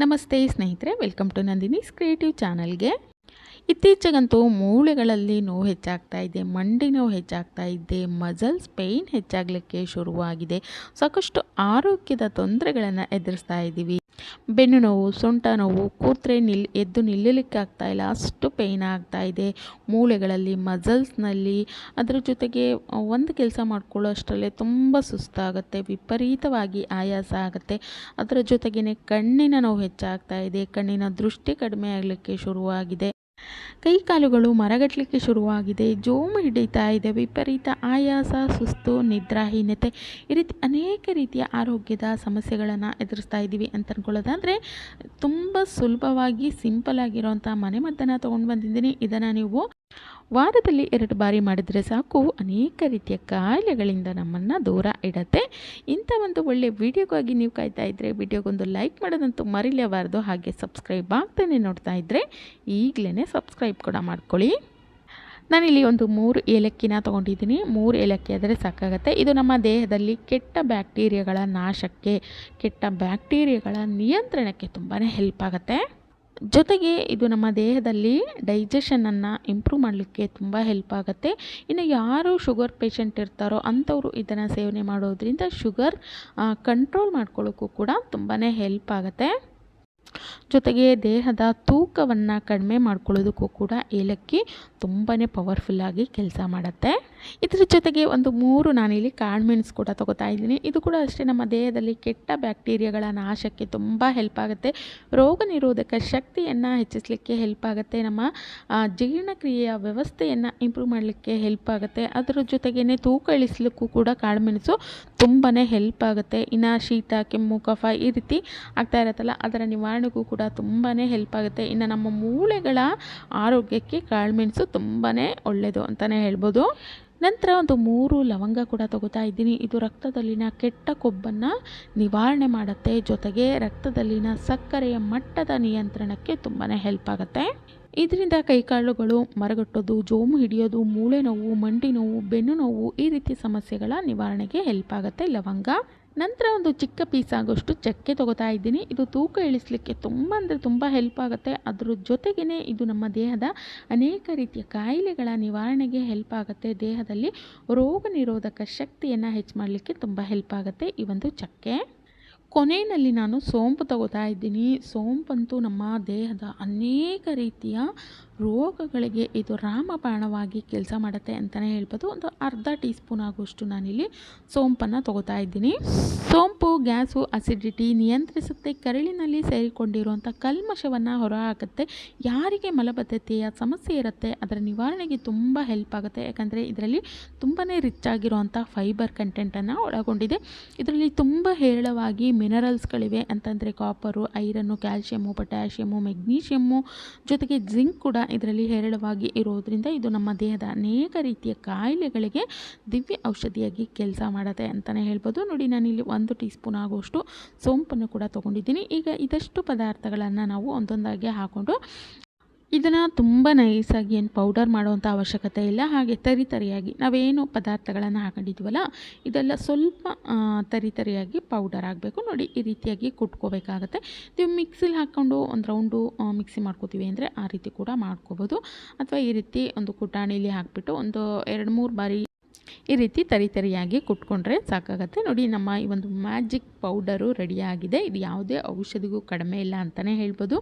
ನಮಸ್ತೆ ಸ್ನೇಹಿತರೆ welcome to Nandini's creative ಚಾನಲ್ಗೆ ಇತ್ತೀಚೆಗಂತೂ ಮೂಳೆಗಳಲ್ಲಿ ನೋವು ಹೆಚ್ಚಾಗ್ತಾ ಇದೆ, ಮಂಡಿ ನೋವು ಹೆಚ್ಚಾಗ್ತಾ ಇದೆ ಮಜಲ್ಸ್ ಪೇಯ್ನ್ ಹೆಚ್ಚಾಗಲಿಕ್ಕೆ ಶುರುವಾಗಿದೆ. ಸಾಕಷ್ಟು ಆರೋಗ್ಯದ ತೊಂದರೆಗಳನ್ನು ಎದುರಿಸ್ತಾ ಇದ್ದೀವಿ ಬೆನ್ನು ನೋವು, ಸೊಂಟ ನೋವು, ಕೂತ್ರೆ ನಿಲ್, ಎದ್ದು ನಿಲ್ಲಲಿಕ್ಕೆ ಆಗ್ತಾ ಇಲ್ಲ, ಅಷ್ಟು ಪೇಯ್ನ್ ಆಗ್ತಾ ಇದೆ. ಮೂಳೆಗಳಲ್ಲಿ ಮಜಲ್ಸ್ನಲ್ಲಿ ಅದರ ಜೊತೆಗೆ ಒಂದು ಕೆಲಸ ಮಾಡ್ಕೊಳ್ಳೋ ಅಷ್ಟರಲ್ಲೇ ತುಂಬ ಸುಸ್ತಾಗುತ್ತೆ, ವಿಪರೀತವಾಗಿ ಆಯಾಸ ಆಗುತ್ತೆ. ಅದರ ಜೊತೆಗೇ ಕಣ್ಣಿನ ನೋವು ಹೆಚ್ಚಾಗ್ತಾ ಇದೆ, ಕಣ್ಣಿನ ದೃಷ್ಟಿ ಕಡಿಮೆ ಆಗಲಿಕ್ಕೆ ಶುರುವಾಗಿದೆ. ಕೈ ಕಾಲುಗಳು ಮರಗಟ್ಟಲಿಕ್ಕೆ ಶುರುವಾಗಿದೆ. ಜೋಮು ಹಿಡಿತಾ ಇದೆ. ವಿಪರೀತ ಆಯಾಸ, ಸುಸ್ತು, ನಿದ್ರಾಹೀನತೆ. ಈ ರೀತಿ ಅನೇಕ ರೀತಿಯ ಆರೋಗ್ಯದ ಸಮಸ್ಯೆಗಳನ್ನು ಎದುರಿಸ್ತಾ ಇದ್ದೀವಿ ಅಂತ ಅಂದ್ಕೊಳ್ಳೋದಾದರೆ ತುಂಬ ಸುಲಭವಾಗಿ ಸಿಂಪಲ್ ಆಗಿರೋಂಥ ಮನೆಮದ್ದನ್ನು ತೊಗೊಂಡು ಬಂದಿದ್ದೀನಿ. ಇದನ್ನು ನೀವು ವಾರದಲ್ಲಿ ಎರಡು ಬಾರಿ ಮಾಡಿದರೆ ಸಾಕು. ಅನೇಕ ರೀತಿಯ ಕಾಯಿಲೆಗಳಿಂದ ನಮ್ಮನ್ನು ದೂರ ಇಡತ್ತೆ. ಇಂಥ ಒಂದು ಒಳ್ಳೆಯ ವಿಡಿಯೋಗಾಗಿ ನೀವು ಕಾಯ್ತಾ ಇದ್ದರೆ ವಿಡಿಯೋಗೊಂದು ಲೈಕ್ ಮಾಡೋದಂತೂ ಮರಿಲೇಬಾರ್ದು. ಹಾಗೆ ಸಬ್ಸ್ಕ್ರೈಬ್ ಆಗ್ತಾನೆ ನೋಡ್ತಾ ಇದ್ದರೆ ಈಗಲೇ ಸಬ್ಸ್ಕ್ರೈಬ್ ಕೂಡ ಮಾಡ್ಕೊಳ್ಳಿ. ನಾನಿಲ್ಲಿ ಒಂದು ಮೂರು ಏಲಕ್ಕಿನ ತೊಗೊಂಡಿದ್ದೀನಿ. ಮೂರು ಏಲಕ್ಕಿ ಆದರೆ ಸಾಕಾಗುತ್ತೆ. ಇದು ನಮ್ಮ ದೇಹದಲ್ಲಿ ಕೆಟ್ಟ ಬ್ಯಾಕ್ಟೀರಿಯಾಗಳ ನಾಶಕ್ಕೆ, ಕೆಟ್ಟ ಬ್ಯಾಕ್ಟೀರಿಯಾಗಳ ನಿಯಂತ್ರಣಕ್ಕೆ ತುಂಬಾ ಹೆಲ್ಪ್ ಆಗುತ್ತೆ. ಜೊತೆಗೆ ಇದು ನಮ್ಮ ದೇಹದಲ್ಲಿ ಡೈಜೆಷನನ್ನು ಇಂಪ್ರೂವ್ ಮಾಡಲಿಕ್ಕೆ ತುಂಬ ಹೆಲ್ಪ್ ಆಗುತ್ತೆ. ಇನ್ನು ಯಾರು ಶುಗರ್ ಪೇಷಂಟ್ ಇರ್ತಾರೋ ಅಂಥವರು ಇದನ್ನು ಸೇವನೆ ಮಾಡೋದ್ರಿಂದ ಶುಗರ್ ಕಂಟ್ರೋಲ್ ಮಾಡ್ಕೊಳ್ಳೋಕ್ಕೂ ಕೂಡ ತುಂಬಾ ಹೆಲ್ಪ್ ಆಗುತ್ತೆ. ಜೊತೆಗೆ ದೇಹದ ತೂಕವನ್ನು ಕಡಿಮೆ ಮಾಡ್ಕೊಳ್ಳೋದಕ್ಕೂ ಕೂಡ ಏಲಕ್ಕಿ ತುಂಬಾ ಪವರ್ಫುಲ್ಲಾಗಿ ಕೆಲಸ ಮಾಡುತ್ತೆ. ಇದರ ಜೊತೆಗೆ ಒಂದು ಮೂರು ನಾನಿಲ್ಲಿ ಕಾಳುಮೆಣಸು ಕೂಡ ತೊಗೋತಾ ಇದ್ದೀನಿ. ಇದು ಕೂಡ ಅಷ್ಟೇ ನಮ್ಮ ದೇಹದಲ್ಲಿ ಕೆಟ್ಟ ಬ್ಯಾಕ್ಟೀರಿಯಾಗಳ ನಾಶಕ್ಕೆ ತುಂಬ ಹೆಲ್ಪ್ ಆಗುತ್ತೆ. ರೋಗ ನಿರೋಧಕ ಶಕ್ತಿಯನ್ನು ಹೆಚ್ಚಿಸಲಿಕ್ಕೆ ಹೆಲ್ಪ್ ಆಗುತ್ತೆ. ನಮ್ಮ ಜೀರ್ಣಕ್ರಿಯೆಯ ವ್ಯವಸ್ಥೆಯನ್ನು ಇಂಪ್ರೂವ್ ಮಾಡಲಿಕ್ಕೆ ಹೆಲ್ಪ್ ಆಗುತ್ತೆ. ಅದರ ಜೊತೆಗೇ ತೂಕ ಇಳಿಸ್ಲಿಕ್ಕೂ ಕೂಡ ಕಾಳುಮೆಣಸು ತುಂಬಾ ಹೆಲ್ಪ್ ಆಗುತ್ತೆ. ಇನ್ನು ಶೀತ, ಕೆಮ್ಮು ಕಫ ಈ ರೀತಿ ಆಗ್ತಾ ಇರುತ್ತಲ್ಲ, ಅದರ ನಿವಾರಣೆಗೂ ಕೂಡ ತುಂಬಾ ಹೆಲ್ಪ್ ಆಗುತ್ತೆ. ಇನ್ನು ನಮ್ಮ ಮೂಳೆಗಳ ಆರೋಗ್ಯಕ್ಕೆ ಕಾಳುಮೆಣಸು ತುಂಬಾ ಒಳ್ಳೆಯದು ಅಂತಲೇ ಹೇಳ್ಬೋದು. ನಂತರ ಒಂದು ಮೂರು ಲವಂಗ ಕೂಡ ತಗೋತಾ ಇದ್ದೀನಿ. ಇದು ರಕ್ತದಲ್ಲಿನ ಕೆಟ್ಟ ಕೊಬ್ಬನ್ನು ನಿವಾರಣೆ ಮಾಡುತ್ತೆ. ಜೊತೆಗೆ ರಕ್ತದಲ್ಲಿನ ಸಕ್ಕರೆಯ ಮಟ್ಟದ ನಿಯಂತ್ರಣಕ್ಕೆ ತುಂಬಾ ಹೆಲ್ಪ್ ಆಗುತ್ತೆ. ಇದರಿಂದ ಕೈಕಾಲುಗಳು ಮರಗಟ್ಟೋದು, ಜೋಮು ಹಿಡಿಯೋದು, ಮೂಳೆ ನೋವು, ಮಂಡಿ ನೋವು, ಬೆನ್ನು ನೋವು ಈ ರೀತಿ ಸಮಸ್ಯೆಗಳ ನಿವಾರಣೆಗೆ ಹೆಲ್ಪ್ ಆಗುತ್ತೆ ಲವಂಗ. ನಂತರ ಒಂದು ಚಿಕ್ಕ ಪೀಸ್ ಆಗೋಷ್ಟು ಚಕ್ಕೆ ತೊಗೋತಾ ಇದ್ದೀನಿ. ಇದು ತೂಕ ಇಳಿಸಲಿಕ್ಕೆ ತುಂಬ ಅಂದರೆ ತುಂಬ ಹೆಲ್ಪ್ ಆಗುತ್ತೆ. ಅದ್ರ ಜೊತೆಗೇ ಇದು ನಮ್ಮ ದೇಹದ ಅನೇಕ ರೀತಿಯ ಕಾಯಿಲೆಗಳ ನಿವಾರಣೆಗೆ ಹೆಲ್ಪ್ ಆಗುತ್ತೆ. ದೇಹದಲ್ಲಿ ರೋಗ ನಿರೋಧಕ ಶಕ್ತಿಯನ್ನು ಹೆಚ್ಚು ಮಾಡಲಿಕ್ಕೆ ತುಂಬ ಹೆಲ್ಪ್ ಆಗುತ್ತೆ ಈ ಒಂದು ಚಕ್ಕೆ. ಕೊನೆಯಲ್ಲಿ ನಾನು ಸೋಂಪು ತಗೋತಾ ಇದ್ದೀನಿ. ಸೋಂಪಂತೂ ನಮ್ಮ ದೇಹದ ಅನೇಕ ರೀತಿಯ ರೋಗಗಳಿಗೆ ಇದು ರಾಮಬಾಣವಾಗಿ ಕೆಲಸ ಮಾಡುತ್ತೆ ಅಂತಲೇ ಹೇಳ್ಬೋದು. ಒಂದು ಅರ್ಧ ಟೀ ಸ್ಪೂನ್ ಆಗುವಷ್ಟು ನಾನಿಲ್ಲಿ ಸೋಂಪನ್ನು ತಗೋತಾ ಇದ್ದೀನಿ. ಸೋಂಪು, ಗ್ಯಾಸು ಅಸಿಡಿಟಿ ನಿಯಂತ್ರಿಸುತ್ತೆ. ಕರಳಿನಲ್ಲಿ ಸೇರಿಕೊಂಡಿರುವಂಥ ಕಲ್ಮಶವನ್ನು ಹೊರಹಾಕುತ್ತೆ. ಯಾರಿಗೆ ಮಲಬದ್ಧತೆಯ ಸಮಸ್ಯೆ ಇರುತ್ತೆ, ಅದರ ನಿವಾರಣೆಗೆ ತುಂಬ ಹೆಲ್ಪ್ ಆಗುತ್ತೆ. ಯಾಕಂದರೆ ಇದರಲ್ಲಿ ತುಂಬಾ ರಿಚ್ ಆಗಿರುವಂಥ ಫೈಬರ್ ಕಂಟೆಂಟನ್ನು ಒಳಗೊಂಡಿದೆ. ಇದರಲ್ಲಿ ತುಂಬ ಹೇರಳವಾಗಿ ಮಿನರಲ್ಸ್ಗಳಿವೆ ಅಂತಂದರೆ copper iron calcium potassium magnesium ಜೊತೆಗೆ ಜಿಂಕ್ ಕೂಡ ಇದರಲ್ಲಿ ಹೇರಳವಾಗಿ ಇರೋದ್ರಿಂದ ಇದು ನಮ್ಮ ದೇಹದ ಅನೇಕ ರೀತಿಯ ಕಾಯಿಲೆಗಳಿಗೆ ದಿವ್ಯ ಔಷಧಿಯಾಗಿ ಕೆಲಸ ಮಾಡುತ್ತೆ ಅಂತಲೇ ಹೇಳ್ಬೋದು. ನೋಡಿ ನಾನಿಲ್ಲಿ ಒಂದು ಟೀ ಸ್ಪೂನ್ ಆಗುವಷ್ಟು ಸೋಂಪನ್ನು ಕೂಡ ತೊಗೊಂಡಿದ್ದೀನಿ. ಈಗ ಇದಷ್ಟು ಪದಾರ್ಥಗಳನ್ನು ನಾವು ಒಂದೊಂದಾಗಿ ಹಾಕ್ಕೊಂಡು ಇದನ್ನು ತುಂಬ ನೈಸಾಗಿ ಏನು ಪೌಡರ್ ಮಾಡುವಂಥ ಅವಶ್ಯಕತೆ ಇಲ್ಲ. ಹಾಗೆ ತರಿ ತರಿಯಾಗಿ, ನಾವೇನು ಪದಾರ್ಥಗಳನ್ನು ಹಾಕೊಂಡಿದ್ವಲ್ಲ, ಇದೆಲ್ಲ ಸ್ವಲ್ಪ ತರಿ ತರಿಯಾಗಿ ಪೌಡರ್ ಆಗಬೇಕು. ನೋಡಿ, ಈ ರೀತಿಯಾಗಿ ಕುಟ್ಕೋಬೇಕಾಗತ್ತೆ. ನೀವು ಮಿಕ್ಸಿಲಿ ಹಾಕ್ಕೊಂಡು ಒಂದು ರೌಂಡು ಮಿಕ್ಸಿ ಮಾಡ್ಕೋತೀವಿ ಅಂದರೆ ಆ ರೀತಿ ಕೂಡ ಮಾಡ್ಕೋಬೋದು. ಅಥವಾ ಈ ರೀತಿ ಒಂದು ಕುಟಾಣಿಲಿ ಹಾಕಿಬಿಟ್ಟು ಒಂದು ಎರಡು ಮೂರು ಬಾರಿ ಈ ರೀತಿ ತರಿ ತರಿಯಾಗಿ ಕುಟ್ಕೊಂಡ್ರೆ ಸಾಕಾಗತ್ತೆ. ನೋಡಿ, ನಮ್ಮ ಈ ಒಂದು ಮ್ಯಾಜಿಕ್ ಪೌಡರು ರೆಡಿಯಾಗಿದೆ. ಇದು ಯಾವುದೇ ಔಷಧಿಗೂ ಕಡಿಮೆ ಇಲ್ಲ ಅಂತಲೇ ಹೇಳ್ಬೋದು.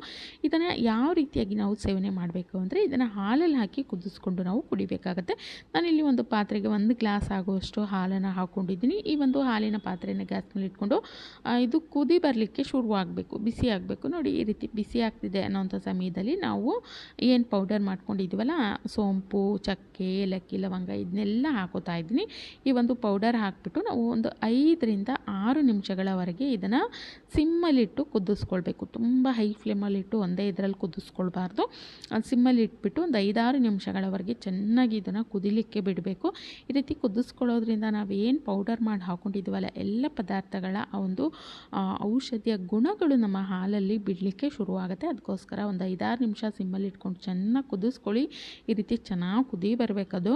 ಇದನ್ನು ಯಾವ ರೀತಿಯಾಗಿ ನಾವು ಸೇವನೆ ಮಾಡಬೇಕು ಅಂದರೆ ಇದನ್ನು ಹಾಲಲ್ಲಿ ಹಾಕಿ ಕುದಿಸ್ಕೊಂಡು ನಾವು ಕುಡಿಬೇಕಾಗತ್ತೆ. ನಾನಿಲ್ಲಿ ಒಂದು ಪಾತ್ರೆಗೆ ಒಂದು ಗ್ಲಾಸ್ ಆಗುವಷ್ಟು ಹಾಲನ್ನು ಹಾಕ್ಕೊಂಡಿದ್ದೀನಿ ಈ ಒಂದು ಹಾಲಿನ ಪಾತ್ರೆಯನ್ನು ಗ್ಯಾಸ್ ಮೇಲೆ ಇಟ್ಕೊಂಡು ಇದು ಕುದಿ ಬರಲಿಕ್ಕೆ ಶುರುವಾಗಬೇಕು, ಬಿಸಿ ಆಗಬೇಕು. ನೋಡಿ, ಈ ರೀತಿ ಬಿಸಿ ಆಗ್ತಿದೆ ಅನ್ನೋಂಥ ಸಮಯದಲ್ಲಿ ನಾವು ಏನು ಪೌಡರ್ ಮಾಡ್ಕೊಂಡಿದ್ದೀವಲ್ಲ, ಸೋಂಪು, ಚಕ್ಕೆ, ಏಲಕ್ಕಿ, ಲವಂಗ, ಇದನ್ನೆಲ್ಲ ಹಾಕೋತಾ ಇದ್ದೀನಿ. ಈ ಒಂದು ಪೌಡರ್ ಹಾಕಿಬಿಟ್ಟು ನಾವು ಒಂದು ಐದರಿಂದ ಆರು ನಿಮಿಷಗಳವರೆಗೆ ಇದನ್ನು ಸಿಮ್ಮಲ್ಲಿಟ್ಟು ಕುದಿಸ್ಕೊಳ್ಬೇಕು. ತುಂಬ ಹೈ ಫ್ಲೇಮಲ್ಲಿಟ್ಟು ಒಂದೇ ಇದರಲ್ಲಿ ಕುದಿಸ್ಕೊಳ್ಬಾರ್ದು. ಸಿಮ್ಮಲ್ಲಿ ಇಟ್ಬಿಟ್ಟು ಒಂದು ಐದಾರು ನಿಮಿಷಗಳವರೆಗೆ ಚೆನ್ನಾಗಿ ಇದನ್ನು ಕುದಿಲಿಕ್ಕೆ ಬಿಡಬೇಕು. ಈ ರೀತಿ ಕುದಿಸ್ಕೊಳ್ಳೋದ್ರಿಂದ ನಾವೇನು ಪೌಡರ್ ಮಾಡಿ ಹಾಕ್ಕೊಂಡಿದ್ದೀವಲ್ಲ ಎಲ್ಲ ಪದಾರ್ಥಗಳ ಆ ಒಂದು ಔಷಧಿಯ ಗುಣಗಳು ನಮ್ಮ ಹಾಲಲ್ಲಿ ಬಿಡಲಿಕ್ಕೆ ಶುರುವಾಗುತ್ತೆ. ಅದಕ್ಕೋಸ್ಕರ ಒಂದು ಐದಾರು ನಿಮಿಷ ಸಿಮ್ಮಲ್ಲಿ ಇಟ್ಕೊಂಡು ಚೆನ್ನಾಗಿ ಕುದಿಸ್ಕೊಳ್ಳಿ. ಈ ರೀತಿ ಚೆನ್ನಾಗಿ ಕುದಿ ಬರಬೇಕದು.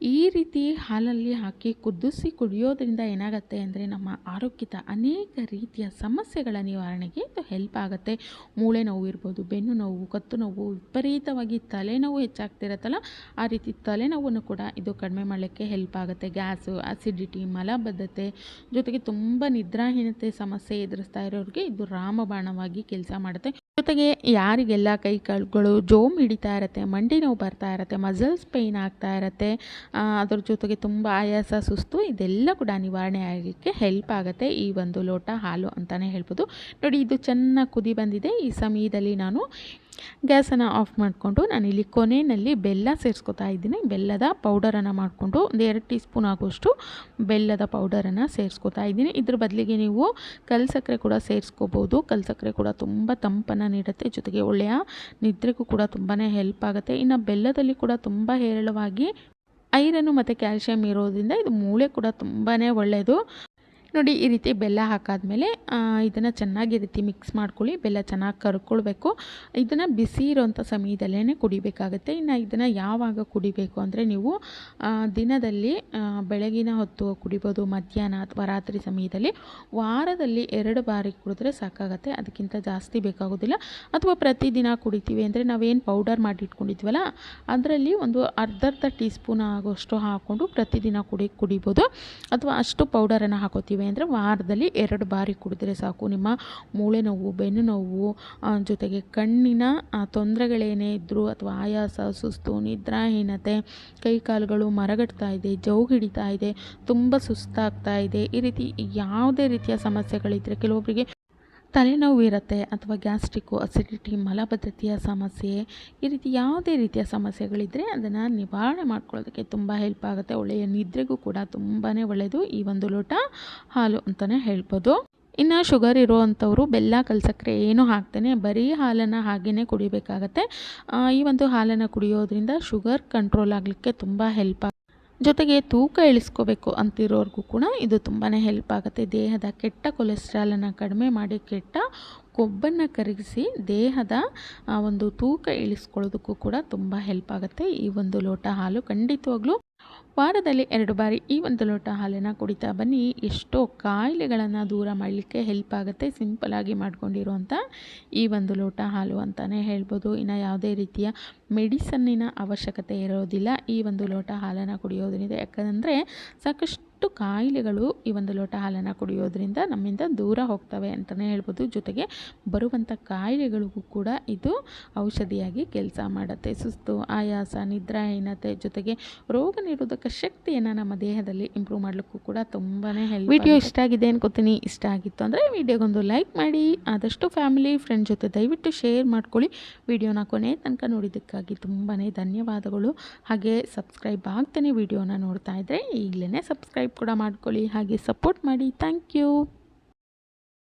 ಈ ರೀತಿ ಹಾಲಲ್ಲಿ ಹಾಕಿ ಕುದಿಸಿ ಕುಡಿಯೋದ್ರಿಂದ ಏನಾಗುತ್ತೆ ಅಂದರೆ ನಮ್ಮ ಆರೋಗ್ಯದ ಅನೇಕ ರೀತಿಯ ಸಮಸ್ಯೆಗಳ ನಿವಾರಣೆಗೆ ಇದು ಹೆಲ್ಪ್ ಆಗುತ್ತೆ. ಮೂಳೆ ನೋವು ಇರ್ಬೋದು, ಬೆನ್ನು ನೋವು, ಕತ್ತು ನೋವು, ವಿಪರೀತವಾಗಿ ತಲೆನೋವು ಹೆಚ್ಚಾಗ್ತಿರತ್ತಲ್ಲ, ಆ ರೀತಿ ತಲೆನೋವನ್ನು ಕೂಡ ಇದು ಕಡಿಮೆ ಮಾಡಲಿಕ್ಕೆ ಹೆಲ್ಪ್ ಆಗುತ್ತೆ. ಗ್ಯಾಸು ಆಸಿಡಿಟಿ ಮಲಬದ್ಧತೆ ಜೊತೆಗೆ ತುಂಬ ನಿದ್ರಾಹೀನತೆ ಸಮಸ್ಯೆ ಎದುರಿಸ್ತಾ ಇರೋರಿಗೆ ಇದು ರಾಮಬಾಣವಾಗಿ ಕೆಲಸ ಮಾಡುತ್ತೆ. ಜೊತೆಗೆ ಯಾರಿಗೆಲ್ಲ ಕೈ ಕಾಲುಗಳು ಜೋಮ್ ಹಿಡಿತಾ ಇರುತ್ತೆ, ಮಂಡಿ ನೋವು ಬರ್ತಾ ಇರುತ್ತೆ, ಮಸಲ್ಸ್ ಪೇಯ್ನ್ ಆಗ್ತಾ ಇರುತ್ತೆ ಅದ್ರ ಜೊತೆಗೆ ತುಂಬ ಆಯಾಸ, ಸುಸ್ತು, ಇದೆಲ್ಲ ಕೂಡ ನಿವಾರಣೆ ಆಗಲಿಕ್ಕೆ ಹೆಲ್ಪ್ ಆಗುತ್ತೆ ಈ ಒಂದು ಲೋಟ ಹಾಲು ಅಂತಲೇ ಹೇಳ್ಬೋದು. ನೋಡಿ, ಇದು ಚೆನ್ನಾಗಿ ಕುದಿ ಬಂದಿದೆ. ಈ ಸಮಯದಲ್ಲಿ ನಾನು ಗ್ಯಾಸನ್ನು ಆಫ್ ಮಾಡಿಕೊಂಡು ನಾನಿಲ್ಲಿ ಕೊನೆಯಲ್ಲಿ ಬೆಲ್ಲ ಸೇರಿಸ್ಕೊತಾ ಇದ್ದೀನಿ. ಬೆಲ್ಲದ ಪೌಡರನ್ನು ಮಾಡಿಕೊಂಡು ಒಂದು ಎರಡು ಟೀ ಸ್ಪೂನ್ ಆಗುವಷ್ಟು ಬೆಲ್ಲದ ಪೌಡರನ್ನು ಸೇರಿಸ್ಕೊತಾ ಇದ್ದೀನಿ. ಇದ್ರ ಬದಲಿಗೆ ನೀವು ಕಲ್ ಸಕ್ಕರೆ ಕೂಡ ಸೇರಿಸ್ಕೋಬೋದು. ಕಲ್ ಸಕ್ಕರೆ ಕೂಡ ತುಂಬ ತಂಪನ್ನು ನೀಡುತ್ತೆ. ಜೊತೆಗೆ ಒಳ್ಳೆಯ ನಿದ್ರೆಗೂ ಕೂಡ ತುಂಬಾ ಹೆಲ್ಪ್ ಆಗುತ್ತೆ. ಇನ್ನು ಬೆಲ್ಲದಲ್ಲಿ ಕೂಡ ತುಂಬ ಹೇರಳವಾಗಿ ಐರನ್ನು ಮತ್ತು ಕ್ಯಾಲ್ಶಿಯಂ ಇರೋದ್ರಿಂದ ಇದು ಮೂಳೆ ಕೂಡ ತುಂಬಾ ಒಳ್ಳೆಯದು ನೋಡಿ ಈ ರೀತಿ ಬೆಲ್ಲ ಹಾಕಾದ್ಮೇಲೆ ಇದನ್ನು ಚೆನ್ನಾಗಿ ರೀತಿ ಮಿಕ್ಸ್ ಮಾಡ್ಕೊಳ್ಳಿ, ಬೆಲ್ಲ ಚೆನ್ನಾಗಿ ಕರ್ಕೊಳ್ಬೇಕು. ಇದನ್ನು ಬಿಸಿ ಇರೋಂಥ ಸಮಯದಲ್ಲೇ ಕುಡಿಬೇಕಾಗುತ್ತೆ. ಇನ್ನು ಇದನ್ನು ಯಾವಾಗ ಕುಡಿಬೇಕು ಅಂದರೆ ನೀವು ದಿನದಲ್ಲಿ ಬೆಳಗಿನ ಹೊತ್ತು ಕುಡಿಬೋದು, ಮಧ್ಯಾಹ್ನ ಅಥವಾ ರಾತ್ರಿ ಸಮಯದಲ್ಲಿ ವಾರದಲ್ಲಿ ಎರಡು ಬಾರಿ ಕುಡಿದ್ರೆ ಸಾಕಾಗತ್ತೆ. ಅದಕ್ಕಿಂತ ಜಾಸ್ತಿ ಬೇಕಾಗೋದಿಲ್ಲ. ಅಥವಾ ಪ್ರತಿದಿನ ಕುಡಿತೀವಿ ಅಂದರೆ ನಾವೇನು ಪೌಡರ್ ಮಾಡಿ ಇಟ್ಕೊಂಡಿದ್ವಲ್ಲ ಅದರಲ್ಲಿ ಒಂದು ಅರ್ಧ ಅರ್ಧ ಟೀ ಸ್ಪೂನ್ ಆಗೋಷ್ಟು ಹಾಕ್ಕೊಂಡು ಪ್ರತಿದಿನ ಕುಡಿ, ಕುಡಿಬೋದು. ಅಥವಾ ಅಷ್ಟು ಪೌಡರನ್ನು ಹಾಕೋತೀವಿ ಅಂದರೆ ವಾರದಲ್ಲಿ ಎರಡು ಬಾರಿ ಕುಡಿದ್ರೆ ಸಾಕು. ನಿಮ್ಮ ಮೂಳೆ ನೋವು ಬೆನ್ನು ನೋವು ಜೊತೆಗೆ ಕಣ್ಣಿನ ತೊಂದರೆಗಳೇನೇ ಇದ್ದರೂ ಅಥವಾ ಆಯಾಸ, ಸುಸ್ತು, ನಿದ್ರಾಹೀನತೆ ಕೈ ಕಾಲುಗಳು ಮರಗಟ್ತಾ ಇದೆ, ಜೌ ಹಿಡಿತಾ ಇದೆ, ತುಂಬ ಸುಸ್ತಾಗ್ತಾ ಇದೆ, ಈ ರೀತಿ ಯಾವುದೇ ರೀತಿಯ ಸಮಸ್ಯೆಗಳಿದ್ದರೆ ಕೆಲವೊಬ್ಬರಿಗೆ ತಲೆನೋವು ಇರುತ್ತೆ ಅಥವಾ ಗ್ಯಾಸ್ಟ್ರಿಕ್ಕು ಅಸಿಡಿಟಿ ಮಲಬದ್ಧತೆಯ ಸಮಸ್ಯೆ, ಈ ರೀತಿ ಯಾವುದೇ ರೀತಿಯ ಸಮಸ್ಯೆಗಳಿದ್ದರೆ ಅದನ್ನು ನಿವಾರಣೆ ಮಾಡ್ಕೊಳ್ಳೋದಕ್ಕೆ ತುಂಬ ಹೆಲ್ಪ್ ಆಗುತ್ತೆ. ಒಳ್ಳೆಯ ನಿದ್ರೆಗೂ ಕೂಡ ತುಂಬಾ ಒಳ್ಳೆಯದು ಈ ಒಂದು ಲೋಟ ಹಾಲು ಅಂತಲೇ ಹೇಳ್ಬೋದು. ಇನ್ನು ಶುಗರ್ ಇರೋವಂಥವ್ರು ಬೆಲ್ಲ ಕಲ್ಸಕ್ಕರೆ ಏನು ಹಾಕ್ತೇನೆ ಬರೀ ಹಾಲನ್ನು ಹಾಗೇ ಕುಡಿಬೇಕಾಗತ್ತೆ. ಈ ಒಂದು ಹಾಲನ್ನು ಕುಡಿಯೋದ್ರಿಂದ ಶುಗರ್ ಕಂಟ್ರೋಲ್ ಆಗಲಿಕ್ಕೆ ತುಂಬ ಹೆಲ್ಪ್ ಜೊತೆಗೆ ತೂಕ ಇಳಿಸ್ಕೋಬೇಕು ಅಂತಿರೋರ್ಗೂ ಕೂಡ ಇದು ತುಂಬಾ ಹೆಲ್ಪ್ ಆಗುತ್ತೆ. ದೇಹದ ಕೆಟ್ಟ ಕೊಲೆಸ್ಟ್ರಾಲನ್ನು ಕಡಿಮೆ ಮಾಡಿ ಕೆಟ್ಟ ಕೊಬ್ಬನ್ನು ಕರಗಿಸಿ ದೇಹದ ಒಂದು ತೂಕ ಇಳಿಸ್ಕೊಳ್ಳೋದಕ್ಕೂ ಕೂಡ ತುಂಬ ಹೆಲ್ಪ್ ಆಗುತ್ತೆ. ಈ ಒಂದು ಲೋಟ ಹಾಲು ಖಂಡಿತವಾಗ್ಲೂ ವಾರದಲ್ಲಿ ಎರಡು ಬಾರಿ ಈ ಒಂದು ಲೋಟ ಹಾಲನ್ನು ಕುಡಿತಾ ಬನ್ನಿ. ಎಷ್ಟೋ ಕಾಯಿಲೆಗಳನ್ನು ದೂರ ಮಾಡಲಿಕ್ಕೆ ಹೆಲ್ಪ್ ಆಗುತ್ತೆ. ಸಿಂಪಲಾಗಿ ಮಾಡ್ಕೊಂಡಿರುವಂಥ ಈ ಒಂದು ಲೋಟ ಹಾಲು ಅಂತಲೇ ಹೇಳ್ಬೋದು. ಇನ್ನು ಯಾವುದೇ ರೀತಿಯ ಮೆಡಿಸನ್ನಿನ ಅವಶ್ಯಕತೆ ಇರೋದಿಲ್ಲ. ಈ ಒಂದು ಲೋಟ ಹಾಲನ್ನು ಕುಡಿಯೋದ್ರಿಂದ ಯಾಕಂದರೆ ಸಾಕಷ್ಟು ಎಷ್ಟು ಕಾಯಿಲೆಗಳು ಈ ಒಂದು ಲೋಟ ಹಾಲನ್ನು ಕುಡಿಯೋದ್ರಿಂದ ನಮ್ಮಿಂದ ದೂರ ಹೋಗ್ತವೆ ಅಂತಲೇ ಹೇಳ್ಬೋದು. ಜೊತೆಗೆ ಬರುವಂಥ ಕಾಯಿಲೆಗಳಿಗೂ ಕೂಡ ಇದು ಔಷಧಿಯಾಗಿ ಕೆಲಸ ಮಾಡುತ್ತೆ. ಸುಸ್ತು, ಆಯಾಸ, ನಿದ್ರಾಹೀನತೆ ಜೊತೆಗೆ ರೋಗ ನಿರೋಧಕ ಶಕ್ತಿಯನ್ನು ನಮ್ಮ ದೇಹದಲ್ಲಿ ಇಂಪ್ರೂವ್ ಮಾಡಲಿಕ್ಕೂ ಕೂಡ ತುಂಬಾ ಹೆಲ್ಪ್ ವಿಡಿಯೋ ಇಷ್ಟ ಆಗಿದೆ ಅನ್ಕೋತೀನಿ. ಇಷ್ಟ ಆಗಿತ್ತು ಅಂದರೆ ವಿಡಿಯೋಗೊಂದು ಲೈಕ್ ಮಾಡಿ, ಆದಷ್ಟು ಫ್ಯಾಮಿಲಿ ಫ್ರೆಂಡ್ ಜೊತೆ ದಯವಿಟ್ಟು ಶೇರ್ ಮಾಡ್ಕೊಳ್ಳಿ. ವಿಡಿಯೋನ ಕೊನೆ ತನಕ ನೋಡಿದ್ದಕ್ಕಾಗಿ ತುಂಬಾ ಧನ್ಯವಾದಗಳು. ಹಾಗೆ ಸಬ್ಸ್ಕ್ರೈಬ್ ಆಗ್ತಾನೆ ವಿಡಿಯೋನ ನೋಡ್ತಾ ಇದ್ದರೆ ಈಗಲೇ ಸಬ್ಸ್ಕ್ರೈಬ್ ಕೂಡ ಮಾಡ್ಕೊಳ್ಳಿ ಹಾಗೆ ಸಪೋರ್ಟ್ ಮಾಡಿ. Thank you.